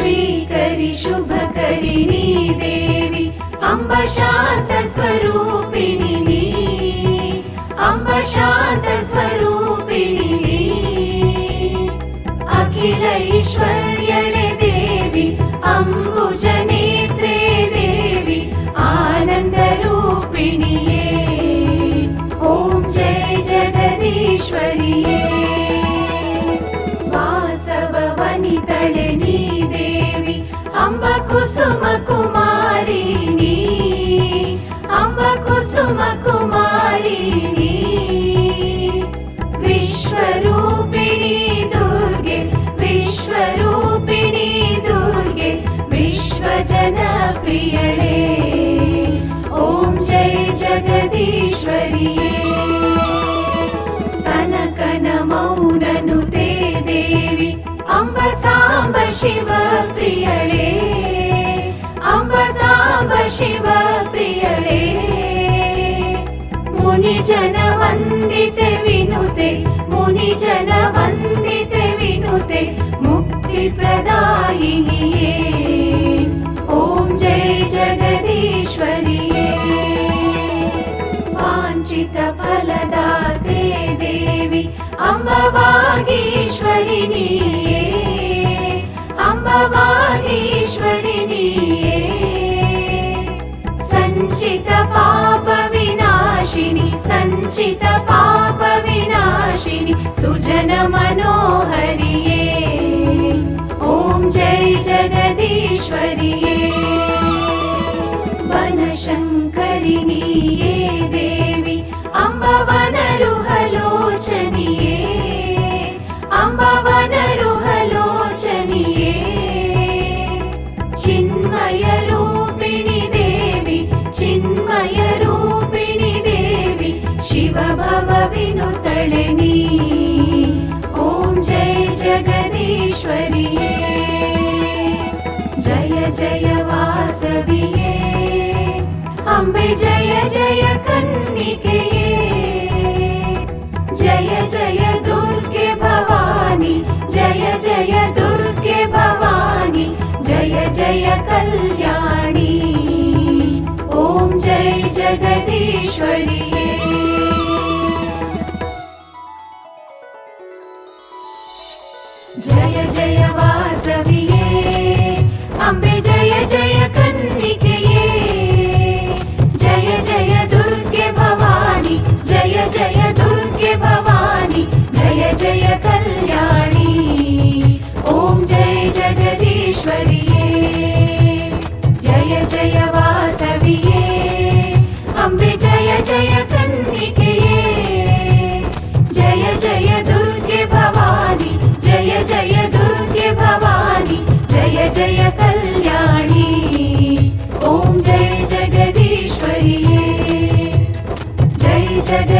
श्रीकरि शुभकरिणी देवि। अम्ब शान्तस्वरूपिणि नी। अम्ब शान्तस्वरूपिणि नी। अखिल ऐश्वर्यळे देवि अम्बुजनेत्रे देवि आनन्दरूपिणिये ॐ जय जगदीश्वरिये। वासववनितळे अम्ब कुसुम कुमारी नी विश्वरूपिणी दुर्गे विश्वरूपिणी दुर्गे विश्वजनप्रियळे ॐ जय जगदीश्वरिये। सनकन देवि अम्ब साम्ब शिव प्रियळे अम्ब साम्ब शिव प्रियळे मुनिजन वन्दिते विनुते मुनिजन वन्दिते विनुते मुक्तिप्रदायिनिये ॐ जय जगदीश्वरिये। वाञ्छित फलदाते देवि अम्बवागीश्वरिणीये अम्बवागीश्वरिणीये ವಂಚಿತ शिवभवविनुतळिनी ॐ जय जगदीश्वरिये जय जय वासविये अम्बे जय जय कन्निकेये जय जय दुर्गे भवानी जय जय दुर्गे भवानी जय जय कल्याणी ॐ जय जगदीश्वरिये जय दुर्गे भवानी, जय जय दुर्गे भवानी, जय जय कल्याणी। ॐ जय जगदीश्वरी जय जगदीश्वरिये।